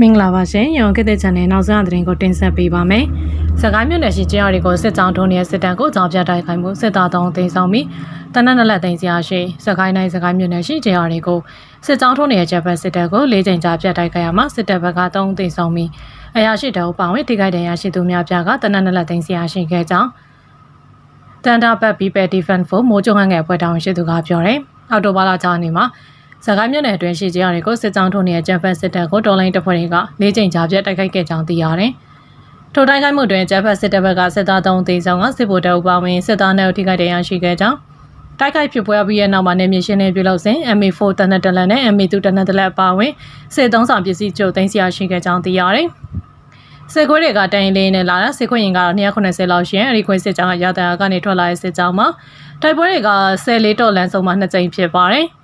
မင်္ဂလာပါရှင်။ရောင်ကတဲ့ channel နောက်ဆုံးအသတင်းကိုတင်ဆက်ပေးပါမယ်။စကိုင်းမြို့နယ်ရှိကျေးရွာတွေကိုစစ်ကြောင်းထုံးနေတဲ့စစ်တပ်ကိုကြောင်ပြတိုက်ခိုက်မှုစစ်သားတောင်းသိမ်းဆောင်ပြီးတနက်နက်လက်သိမ်းစရာရှိစကိုင်းတိုင်းစကိုင်းမြို့နယ်ရှိကျေးရွာတွေကိုစစ်ကြောင်းထုံးနေတဲ့ဂျပန်စစ်တပ်ကို၄ချိန်ကြာပြတ်တိုက်ခိုက်ရမှာစစ်တပ်ဘက်ကတောင်းသိမ်းဆောင်ပြီးအရာရှိတောင်ပါဝင်ထိခိုက်တဲ့ရရှိသူများပြားကတနက်နက်လက်သိမ်းစရာရှိခဲ့ကြောင်းတန်တာဘတ်ဘီပယ်ဒီဖန်ဖို့မိုးကြုံဟန်ငယ်ဖွဲ့တောင်းရှိသူကပြောတယ်။အော်တိုဘာလာကြားနေမှာ စကိုင်းမြို့နယ်အတွင်းရှိကြတွေကိုစစ်ကြောင်းထုံးနေတဲ့ဂျပန်စစ်တပ်ကိုတော်လိုင်းတပ်ဖွဲ့တွေက၄ချိန်ကြာပြတ်တိုက်ခိုက်ခဲ့ကြောင်းသိရတယ်။ထိုတိုက်ခိုက်မှုတွင်ဂျပန်စစ်တပ်ဘက်ကစစ်သား3သေဆုံးကစစ်ဗိုလ်တပ်ဦးပါဝင်စစ်သား2ထိခိုက်ဒဏ်ရာရှိခဲ့ကြောင်းတိုက်ခိုက်ဖြစ်ပွားပြီးတဲ့နောက်မှာနေမြေရှင်းနေပြုလုပ်စဉ် MA4 တနက်တလက်နဲ့ MA2 တနက်တလက်ပါဝင်စစ်သုံးဆောင်ပစ္စည်းကျုပ်သိမ်းဆရာရှိခဲ့ကြောင်းသိရတယ်။စစ်ခွေးတွေကတိုင်လေးနဲ့လာတာစစ်ခွေးရင်ကတော့290လောက်ရှင်အဲဒီခွေးစစ်ကြောင်းကရတာကနေထွက်လာတဲ့စစ်ကြောင်းမှာတိုက်ပွဲတွေက14တော်လန်ဆုံးမှာ2ကြိမ်ဖြစ်ပါတယ်။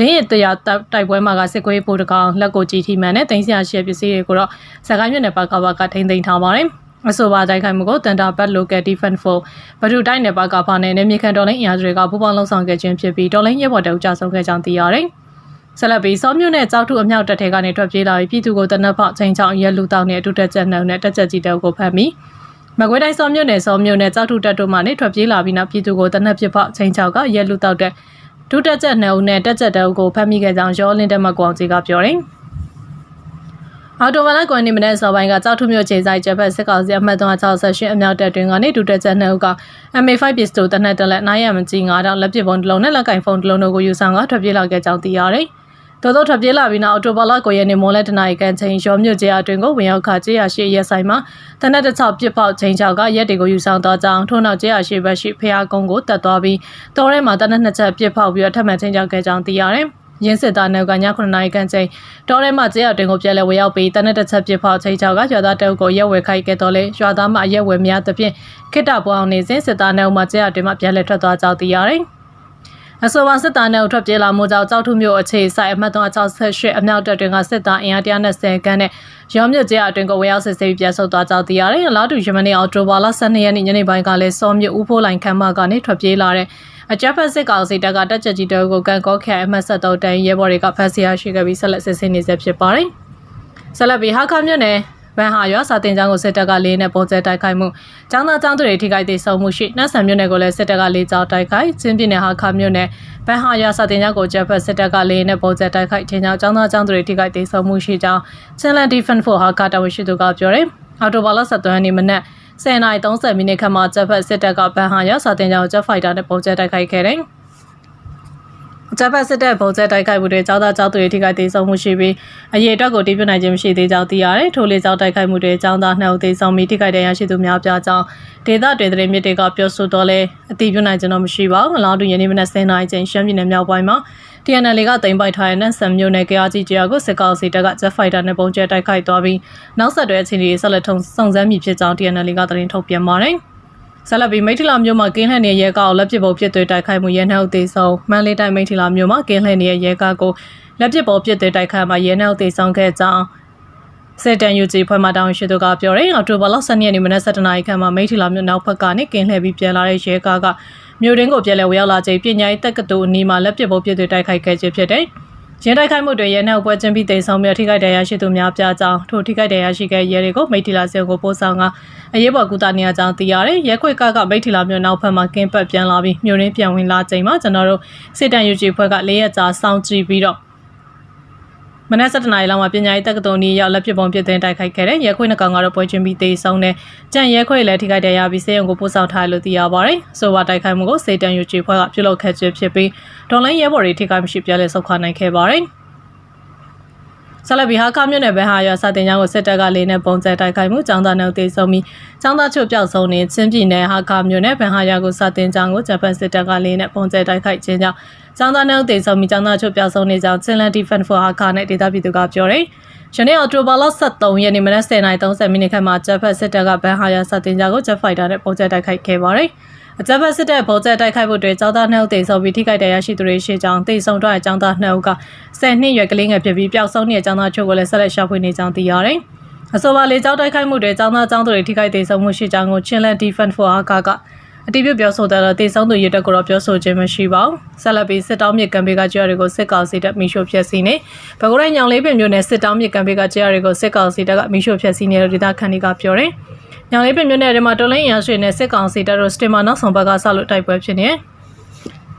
လင်းရတရားတိုက်ပွဲမှာကစစ်ကွေးပိုတကောင်လက်ကိုကြည်ထီမှန်နဲ့တင်ဆရာရှယ်ပစ္စည်းတွေကိုတော့စကိုင်းမြို့နယ်ပါကဘာကထိမ့်သိမ်းထားပါတယ်။အဆိုပါတိုက်ခိုက်မှုကိုတန်တာဘတ် local defense for ဘဒူတိုင်းနယ်ပါကဘာနဲ့နေမြေခံတော်လိုင်းအရာတွေကပူးပေါင်းလှုပ်ဆောင်ခဲ့ခြင်းဖြစ်ပြီးတော်လိုင်းရဲဘော်တောက်ကြဆုံးခဲ့ကြောင်းသိရတယ်။ဆက်လက်ပြီးစောမြို့နယ်ကြောက်ထုအမြောက်တပ်ထဲကနေထွက်ပြေးလာပြီးပြည်သူကိုတနက်ဖောက်ချင်းချောင်းရဲလူတောင်းနဲ့အတူတက်ချက်နှုံနဲ့တက်ချက်ကြီးတောက်ကိုဖမ်းပြီးမကွေးတိုင်းစောမြို့နယ်စောမြို့နယ်ကြောက်ထုတပ်တို့မှနေထွက်ပြေးလာပြီးနောက်ပြည်သူကိုတနက်ပြဖောက်ချင်းချောင်းကရဲလူတောက်တဲ့ ဒုတက်ချက်နှစ်ဦးနဲ့တက်ချက်တအုပ်ကိုဖမ်းမိခဲ့ကြောင်းရောလင်းတက်မကွန်ကြီးကပြောတယ်။အော်တိုမန်လိုက်ကွန်နေမတဲ့စောပိုင်းကကြောက်ထုမြို့ခြေဆိုင်ကျက်ဖက်စစ်ကောင်စီအမှတ်368အမြောက်တပ်တွင်ကနေဒုတက်ချက်နှစ်ဦးက MA5 ပစ္စတိုတနက်တလက်နိုင်ရမကြီး9000လက်ပစ်ပုံတစ်လုံးနဲ့လက်ကင်ဖုန်းတစ်လုံးတို့ကိုယူဆောင်ကထွက်ပြေးလာခဲ့ကြောင်းသိရတယ်။ တော်တော်ထွက်ပြေးလာပြီးနောက်အော်တိုဘာလကိုရဲနေမော်လက်တနာရီကန်ချိန်ရောမြို့ကျေးအတွင်ကိုဝင်ရောက်ခကျေးရရှိရဲဆိုင်မှာတနက်တစ်ချောက်ပြစ်ပေါက်ချိန်ချောက်ကရက်တွေကိုယူဆောင်တော့ကြောင်းထို့နောက်ကျေးရရှိဘက်ရှိဖျားကုန်းကိုတက်သွားပြီးတော်ထဲမှာတနက်နှစ်ချက်ပြစ်ပေါက်ပြီးတော့ထပ်မံချိန်ချောက်ခဲ့ကြောင်းသိရတယ်ရင်းစစ်သားနောက်ကည9နာရီခန့်ချိန်တောထဲမှာကျေးရတွင်ကိုပြန်လဲဝေရောက်ပြီးတနက်တစ်ချက်ပြစ်ဖောက်ချိန်ချောက်ကရွာသားတအုပ်ကိုရက်ဝဲခိုက်ခဲ့တော့လေရွာသားမှအရက်ဝဲများသဖြင့်ခိတ္တပွားအောင်နေစဉ်စစ်သားနောက်မှကျေးရတွင်မှပြန်လဲထွက်သွားကြောင်းသိရတယ် အဆိုပါစစ်သားနဲ့ထွက်ပြေးလာမှုကြောင့်ကြောက်ထုမျိုးအခြေဆိုင်အမှတ်368အမြောက်တပ်တွင်ကစစ်သားအင်အား120ခန်းနဲ့ရောမြစ်ကျအတွင်ကိုဝေရောက်စစ်ဆေးပြီးပြန်ဆုတ်သွားကြောင်းသိရတယ်။လာတူယမနီအော်တိုဘာလ12ရက်နေ့ညနေပိုင်းကလည်းစောမြဦးဖိုးလိုင်ခမ်းမကနေထွက်ပြေးလာတဲ့အကြမ်းဖက်စစ်ကောင်စီတပ်ကတက်ချက်ကြီးတောကိုကန်ကောခရိုင်အမှတ်73တန်ရဲဘော်တွေကဖမ်းဆီးရရှိခဲ့ပြီးဆက်လက်စစ်ဆေးနေဆဲဖြစ်ပါတယ်။ဆက်လက်ပြီးဟာခမြို့နယ် ဗန်ဟာရွာစာတင်ကျောင်းကိုစစ်တပ်ကလေးနဲ့ပုံစံတိုက်ခိုက်မှုကျောင်းသားကျောင်းသူတွေထိခိုက်သေးဆုံးမှုရှိနှက်ဆန်မြို့နယ်ကိုလည်းစစ်တပ်ကလေးကြောင်းတိုက်ခိုက်ချင်းပြည်နယ်ဟာခမြို့နယ်ဗန်ဟာရွာစာတင်ကျောင်းကိုဂျက်ဖက်စစ်တပ်ကလေးနဲ့ပုံစံတိုက်ခိုက်ခြင်းကြောင့်ကျောင်းသားကျောင်းသူတွေထိခိုက်သေးဆုံးမှုရှိကြောင်းချင်းလန်ဒီဖန်ဖို့ဟာကာတာဝရှိသူကပြောတယ်အော်တိုဘာလ23ရက်နေ့မနက်10:30မိနစ်ခန့်မှာဂျက်ဖက်စစ်တပ်ကဗန်ဟာရွာစာတင်ကျောင်းဂျက်ဖိုက်တာနဲ့ပုံစံတိုက်ခိုက်ခဲ့တယ် ဂျပန်စစ်တပ်ဗုံးကျဲတိုက်ခိုက်မှုတွေကြောက်သားကြောက်တွေထိခိုက်သေးဆုံးမှုရှိပြီးအရေးအတွက်ကိုတည်ပြုနိုင်ခြင်းမရှိသေးကြောင်းသိရတယ်။ထိုလေကြောက်တိုက်ခိုက်မှုတွေကြောင်းသားနှစ်ဦးသေဆုံးပြီးထိခိုက်တဲ့ရရှိသူများပြားကြောင်းဒေသတွေသတင်းမြစ်တွေကပြောဆိုတော့လဲအတည်ပြုနိုင်ခြင်းတော့မရှိပါဘူး။အလားတူယနေ့မနက်10:00နာရီချိန်ရှမ်းပြည်နယ်မြောက်ပိုင်းမှာ TNL ကတင်ပိုက်ထားတဲ့နန်ဆန်မြို့နယ်ကြားကြီးကြားကိုစစ်ကောင်စီတပ်က Jet Fighter နဲ့ပုံကျဲတိုက်ခိုက်သွားပြီးနောက်ဆက်တွဲအခြေအနေတွေဆက်လက်ထုံစုံစမ်းမိဖြစ်ကြောင်း TNL ကသတင်းထုတ်ပြန်ပါတယ်။ ဆက်လက်ပြီးမိထီလာမြို့မှာကင်းလှည့်နေရဲကားကိုလက်ပစ်ပေါ်ပြစ်သွေးတိုက်ခိုက်မှုရဲနှောက်သေးဆုံးမန်လေးတိုင်းမိထီလာမြို့မှာကင်းလှည့်နေရဲကားကိုလက်ပစ်ပေါ်ပြစ်သွေးတိုက်ခိုက်မှရဲနှောက်သေးဆုံးခဲ့ကြောင်းစစ်တန်ယူဂျီဖွဲ့မှတောင်းရှိသူကပြောတယ်အော်တိုဘာလ12ရက်နေ့မနက်7:00နာရီခန့်မှာမိထီလာမြို့နောက်ဘက်ကနေကင်းလှည့်ပြီးပြန်လာတဲ့ရဲကားကမြို့ရင်းကိုပြန်လည်ဝရောက်လာချိန်ပညာရေးတက္ကသိုလ်အနီးမှာလက်ပစ်ပေါ်ပြစ်သွေးတိုက်ခိုက်ခဲ့ခြင်းဖြစ်တယ် ရင်းတိုက်ခိုက်မှုတွေရဲနှောက်ပွဲချင်းပြီးတိမ်ဆောင်မြေထိခိုက်တရားရှိသူများပြကြောင်းထိုထိခိုက်တရားရှိခဲ့ရဲတွေကိုမိထီလာစေကိုပို့ဆောင်ကအရေးပေါ်ကူတာနေရကြောင်းသိရတယ်ရဲခွေကကမိထီလာမြို့နောက်ဖက်မှာကင်းပတ်ပြန်လာပြီးမြို့ရင်းပြန်ဝင်လာချိန်မှာကျွန်တော်တို့စစ်တမ်းယူကြည်ဖွဲ့က၄ရက်ကြာစောင့်ကြည့်ပြီးတော့ မနက်7:00နာရီလောက်မှာပညာရေးတက္ကသိုလ်နီးရောက်လက်ပစ်ပုံပြစ်သွင်းတိုက်ခိုက်ခဲ့တဲ့ရဲခွေနှကောင်ကတော့ပွဲချင်းပြီးတေးဆုံးတဲ့ကြံရဲခွေလည်းထိခိုက်တရားပြီးစေယုံကိုပို့ဆောင်ထားလို့သိရပါတယ်။ဆိုပါတိုက်ခိုက်မှုကိုစေတန်ယူကြည်ဖွဲ့ကပြုလုပ်ခဲ့ခြင်းဖြစ်ပြီးဒေါ်လိုင်းရဲဘော်တွေထိခိုက်မရှိပြလဲဆုတ်ခွာနိုင်ခဲ့ပါတယ်။ ဆလဘီဟာခမြို့နယ်ဘက်ဟာရွာစတင်ကျောင်းကိုစစ်တပ်ကလေနဲ့ပုံကျဲတိုက်ခိုက်မှုကျောင်းသားနှုတ်သေးဆုံးပြီးကျောင်းသားချို့ပျောက်ဆုံးနေချင်းပြည်နယ်ဟာခမြို့နယ်ဘက်ဟာရွာကိုစတင်ကျောင်းကိုဂျပန်စစ်တပ်ကလေနဲ့ပုံကျဲတိုက်ခိုက်ခြင်းကြောင့်ကျောင်းသားနှုတ်သေးဆုံးပြီးကျောင်းသားချို့ပျောက်ဆုံးနေကြောင်းချင်းလန်တီဖန်ဖိုဟာခနဲ့ဒေသပြည်သူကပြောတယ်ယနေ့အော်တိုဘာလ23ရက်နေ့မနက်10:30မိနစ်ခန့်မှာဂျပန်စစ်တပ်ကဘန်ဟာယာစတင်ကျောင်းကိုဂျက်ဖိုက်တာနဲ့ပုံကျဲတိုက်ခိုက်ခဲ့ပါတယ်။ အကြမ်းဖက်စစ်တပ်ဗိုလ်ချက်တိုက်ခိုက်မှုတွေကြောင်းသားနှုတ်တိမ်ဆုံးပြီးထိခိုက်ဒဏ်ရာရှိသူတွေရှိကြောင်းတိမ်ဆုံးထွက်ကြောင်းသားနှုတ်က10နှစ်ရွယ်ကလေးငယ်ဖြစ်ပြီးပျောက်ဆုံးနေတဲ့ကြောင်းသားချုပ်ကိုလည်းဆက်လက်ရှာဖွေနေကြောင်းသိရပါတယ်။အဆိုပါလေကြောင်းတိုက်ခိုက်မှုတွေကြောင်းသားကြောင်းသူတွေထိခိုက်ဒဏ်ဆုံးမှုရှိကြောင်းကိုချင်းလန် Defense for Haka ကအတိအပြုပြောဆိုတယ်လို့တိမ်ဆုံးသူရတက်ကိုတော့ပြောဆိုခြင်းမရှိပါဘူး။ဆက်လက်ပြီးစစ်တောင်းမြစ်ကံပေကကြရတွေကိုစစ်ကောင်စီတပ်မိရှုဖျက်ဆီးနေ။ပဲခူးတိုင်းညောင်လေးပင်မြို့နယ်စစ်တောင်းမြစ်ကံပေကကြရတွေကိုစစ်ကောင်စီတပ်ကမိရှုဖျက်ဆီးနေလို့ဒေသခံတွေကပြောတယ်။ ညောင်လေးပင်မျိုးနဲ့ဒီမှာတော်လိုင်းရန်ရွှေနဲ့စစ်ကောင်စီတပ်တို့စတင်မာနောက်ဆောင်ဘက်ကဆောက်လို့တိုက်ပွဲဖြစ်နေတယ်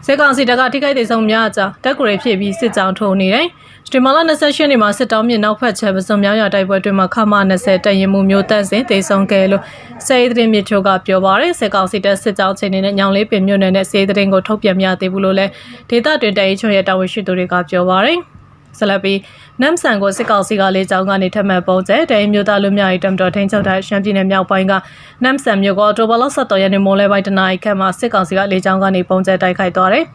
စစ်ကောင်စီတပ်ကထိခိုက်ဒေဆုံးများအကြောင်းတက်ကိုရီဖြစ်ပြီးစစ်ကြောင်းထုံနေတယ်စတင်မာလာ28နှစ်မှာစစ်တောင်းမြစ်နောက်ဖက်ချက်ပစုံများရတိုက်ပွဲတွင်မှာခမ20တရင်မှုမျိုးတန့်စင်ဒေဆုံးခဲ့လို့စေးသတင်းမြစ်ချိုကပြောပါရယ်စစ်ကောင်စီတပ်စစ်ကြောင်းချိန်နေတဲ့ညောင်လေးပင်မြို့နယ်နဲ့စေးသတင်းကိုထုတ်ပြန်မရသေးဘူးလို့လည်းဒေသတွင်တရင်ချုံရဲ့တာဝန်ရှိသူတွေကပြောပါရယ် ဆလပီနမ်ဆန်ကိုစစ်ကောင်စီကလေးကြောင်းကနေထပ်မံပုံကျဲတရင်မျိုးသားလူမျိုးရေးတမ်တော်ထိန်ချုပ်တဲ့ရှမ်းပြည်နယ်မြောက်ပိုင်းကနမ်ဆန်မြို့ကအော်တိုဘလော့ဆက်တော်ရနေမိုးလဲပိုင်းတနအီခန့်မှာစစ်ကောင်စီကလေးကြောင်းကနေပုံကျဲတိုက်ခိုက်သွားတယ်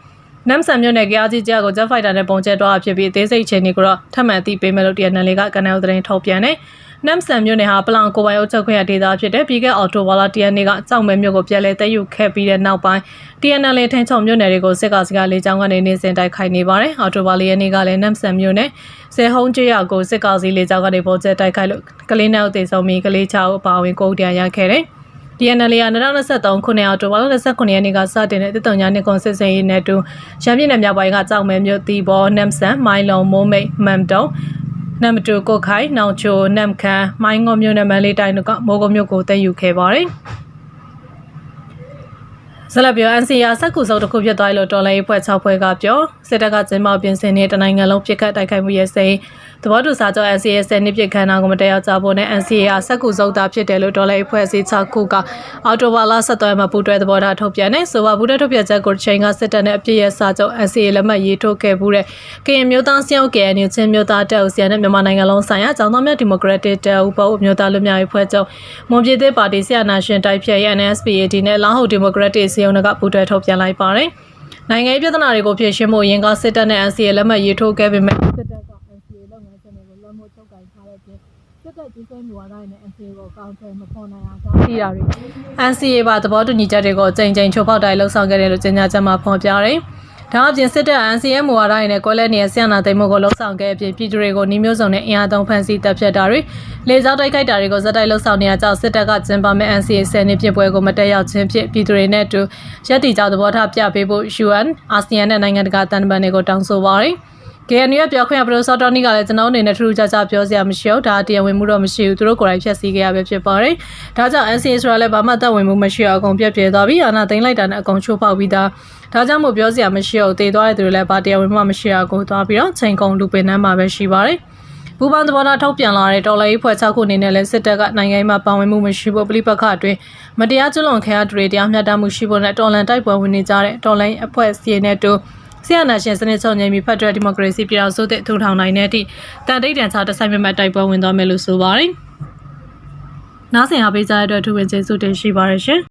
နမ်ဆန်မြို့နယ်ကြားကြီးကြားကိုဂျက်ဖိုက်တာနဲ့ပုံကျဲသွားတာဖြစ်ပြီးအသေးစိတ်ချင်းတွေကိုတော့ထပ်မံသိပေးမယ်လို့ TNL ကကနအူသတင်းထုတ်ပြန်တယ်။ နမ်ဆန်မြို့နယ်ဟာပလောင်ကိုပိုင်အုပ်ချုပ်ခွင့်ရဒေသဖြစ်တဲ့ပြီးခဲ့အော်တိုဝါလာ TNL ကကြောက်မဲမြို့ကိုပြန်လည်သိမ်းယူခဲ့ပြီးတဲ့နောက်ပိုင်း TNL ထင်းချုံမြို့နယ်တွေကိုစစ်ကောင်စီကလေကြောင်းကနေနေစဉ်တိုက်ခိုက်နေပါတယ်။အော်တိုဝါလီယနေ့ကလည်းနမ်ဆန်မြို့နယ်ဆယ်ဟုံးကျွောက်ကိုစစ်ကောင်စီလေကြောင်းကနေပုံကျဲတိုက်ခိုက်လို့ကလေးနောက်သေးဆုံးပြီးကလေးချောက်အပါအဝင်ကိုယ်တရားရခဲ့တယ်။ DNL က2023ခုနှစ်အောက်တိုဘာလ29ရက်နေ့ကစတင်တဲ့တည်တုံညာနှစ်ကွန်စစ်စင်ရေးနဲ့တူရန်ပြည်နယ်မြောက်ပိုင်းကကြောက်မဲမြို့တီဘောနမ်ဆန်မိုင်လုံမိုးမိတ်မမ်တုံ နမ်တူကိုခိုင်နောင်ချိုနမ်ခန်မိုင်းငုံမြို့နယ်မန်လေးတိုင်းတို့ကမိုးကုံမြို့ကိုတည်ယူခဲ့ပါတယ်။ဇလပြော NCR စက်ကူစုပ်တစ်ခုဖြစ်သွားလို့တော်လိုင်းအဖွဲ့6ဖွဲ့ကပြောစစ်တပ်ကကျင်းပပြင်ဆင်တဲ့တနိုင်ငံလုံးပြစ်ခတ်တိုက်ခိုက်မှုရဲ့စိန် သဘောတူစာချုပ် NCA 10နှစ်ပြည့်ခန်းနာကိုမတရားကြဖို့နဲ့ NCA စက်ကူစုပ်တာဖြစ်တယ်လို့တော်လိုင်းအဖွဲ့အစည်း6ခုကအော်တိုဘာလ17ရက်မှာပူးတွဲသဘောထားထုတ်ပြန်နေဆိုပါဘူးတဲ့ထုတ်ပြန်ချက်ကိုချိန်ကစစ်တပ်နဲ့အပြည့်ရဲ့စာချုပ် NCA လက်မှတ်ရေးထိုးခဲ့မှုတဲ့ကရင်မျိုးသားစယောက် KNU ချင်းမျိုးသားတပ်ဦးစီနဲ့မြန်မာနိုင်ငံလုံးဆိုင်ရာကျောင်းသားများဒီမိုကရက်တစ်တပ်ဦးပေါ်မျိုးသားလူမျိုးရေးဖွဲ့ချုပ်မွန်ပြည်သစ်ပါတီဆီယနာရှင်တိုက်ဖြတ်ရဲ့ NSPAD နဲ့လာဟုတ်ဒီမိုကရက်တစ်စီယုံကပူးတွဲထုတ်ပြန်လိုက်ပါတယ်။နိုင်ငံရေးပြဿနာတွေကိုဖြေရှင်းဖို့ရင်ကစစ်တပ်နဲ့ NCA လက်မှတ်ရေးထိုးခဲ့ပေမဲ့စစ်တပ်က NCA လုပ်ငန်းစဉ်တွေကိုလွှမ်းမိုးချုပ်ကိုင်ထားတဲ့ပြင် စစ်တပ်ကြီးစိုးမှုဝါဒနဲ့ NCA ကိုကောင်းတယ်မဖော်နိုင်အောင်တားဆီးတာတွေ NCA ပါသဘောတူညီချက်တွေကိုချိန်ချိန်ချိုးဖောက်တိုင်းလှုပ်ဆောင်ခဲ့တယ်လို့ကြေညာချက်မှာဖော်ပြတယ်။ဒါအပြင်စစ်တပ် NCA မူဝါဒရင်းနဲ့ကွဲလဲနေတဲ့ဆရာနာသိမ်းမှုကိုလှုပ်ဆောင်ခဲ့အပြင်ပြည်သူတွေကိုနှီးမျိုးစုံနဲ့အင်အားသုံးဖန်ဆီးတပ်ဖြတ်တာတွေလေကြောင်းတိုက်ခိုက်တာတွေကိုဇက်တိုက်လှုပ်ဆောင်နေရကြောင်းစစ်တပ်ကကျင်းပမဲ့ NCA 10နှစ်ပြည့်ပွဲကိုမတက်ရောက်ခြင်းဖြင့်ပြည်သူတွေနဲ့အတူရက်တီကြောင်သဘောထားပြပေးဖို့ UN အာဆီယံနဲ့နိုင်ငံတကာတန်တမန်တွေကိုတောင်းဆိုပါရယ် KNU ရဲ့ပြောခွင့်ရပရိုဆော်တော်နီကလည်းကျွန်တော်အနေနဲ့ထူးထူးခြားခြားပြောစရာမရှိဘူးဒါတရားဝင်မှုတော့မရှိဘူးသူတို့ကိုယ်တိုင်ဖြတ်စည်းခဲ့ရပဲဖြစ်ပါတယ်ဒါကြောင့် NCA ဆိုတာလည်းဘာမှသက်ဝင်မှုမရှိအောင်အကုန်ပြည့်ပြည့်သွားပြီးအာဏာသိမ်းလိုက်တာနဲ့အကုန်ချိုးဖောက်ပြီးသားဒါကြောင့်မို့ပြောစရာမရှိအောင်တည်သွားတဲ့သူတွေလည်းဘာတရားဝင်မှမရှိအောင်ကိုသွားပြီးတော့ချိန်ကုန်လူပင်နှမ်းမှာပဲရှိပါတယ်ဘူပန်သဘောထားထုတ်ပြန်လာတဲ့တော်လိုင်းဖွဲ့6ခုအနေနဲ့လည်းစစ်တပ်ကနိုင်ငံရေးမှာပါဝင်မှုမရှိဖို့ပြိပခအတွင်းမတရားကျွလွန်ခံရသူတွေတရားမျှတမှုရှိဖို့နဲ့တော်လန်တိုက်ပွဲဝင်နေကြတဲ့တော်လိုင်းအဖွဲ့အစည်းနဲ့တူ ဆီယနာရှင်စနစ်ချုပ်ငြိမ်းပြီးဖက်ဒရယ်ဒီမိုကရေစီပြည်အောင်စုတဲ့ထူထောင်နိုင်တဲ့အထိတန်တိတ်တန်ချတဆိုင်မြတ်တိုက်ပွဲဝင်သွားမယ်လို့ဆိုပါတယ်။နားဆင်အားပေးကြတဲ့အတွက်ထူးပင်ကျေးဇူးတင်ရှိပါရရှင်။